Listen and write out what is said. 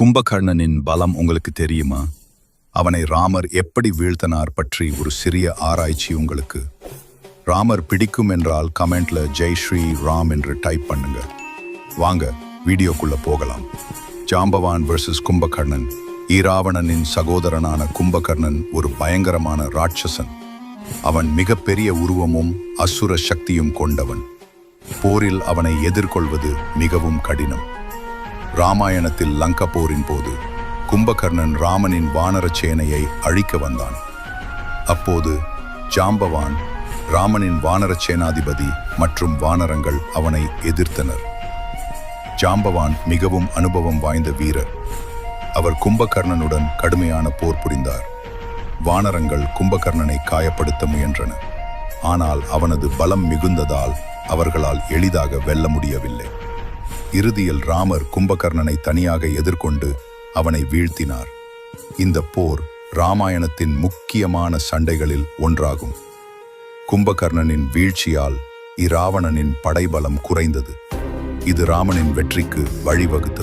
கும்பகர்ணனின் பலம் உங்களுக்கு தெரியுமா? அவனை ராமர் எப்படி வீழ்த்தனார் பற்றி ஒரு சிறிய ஆராய்ச்சி உங்களுக்கு. ராமர் பிடிக்கும் என்றால் கமெண்ட்ல ஜெய் ஸ்ரீ ராம் என்று டைப் பண்ணுங்க. வாங்க வீடியோக்குள்ள போகலாம். ஜாம்பவான் வெர்சஸ் கும்பகர்ணன். ஈராவணனின் சகோதரனான கும்பகர்ணன் ஒரு பயங்கரமான ராட்சசன். அவன் மிகப்பெரிய உருவமும் அசுர சக்தியும் கொண்டவன். போரில் அவனை எதிர்கொள்வது மிகவும் கடினம். ராமாயணத்தில் லங்க போரின் போது கும்பகர்ணன் ராமனின் வானரச் சேனையை அழிக்க வந்தான். அப்போது ஜாம்பவான் ராமனின் வானரச் சேனாதிபதி மற்றும் வானரங்கள் அவனை எதிர்த்தனர். ஜாம்பவான் மிகவும் அனுபவம் வாய்ந்த வீரர். அவர் கும்பகர்ணனுடன் கடுமையான போர் புரிந்தார். வானரங்கள் கும்பகர்ணனை காயப்படுத்த முயன்றன. ஆனால் அவனது பலம் மிகுந்ததால் அவர்களால் எளிதாக வெல்ல முடியவில்லை. இறுதியில் ராமர் கும்பகர்ணனை தனியாக எதிர்கொண்டு அவனை வீழ்த்தினார். இந்த போர் ராமாயணத்தின் முக்கியமான சண்டைகளில் ஒன்றாகும். கும்பகர்ணனின் வீழ்ச்சியால் இராவணனின் படைபலம் குறைந்தது. இது ராமனின் வெற்றிக்கு வழிவகுத்தது.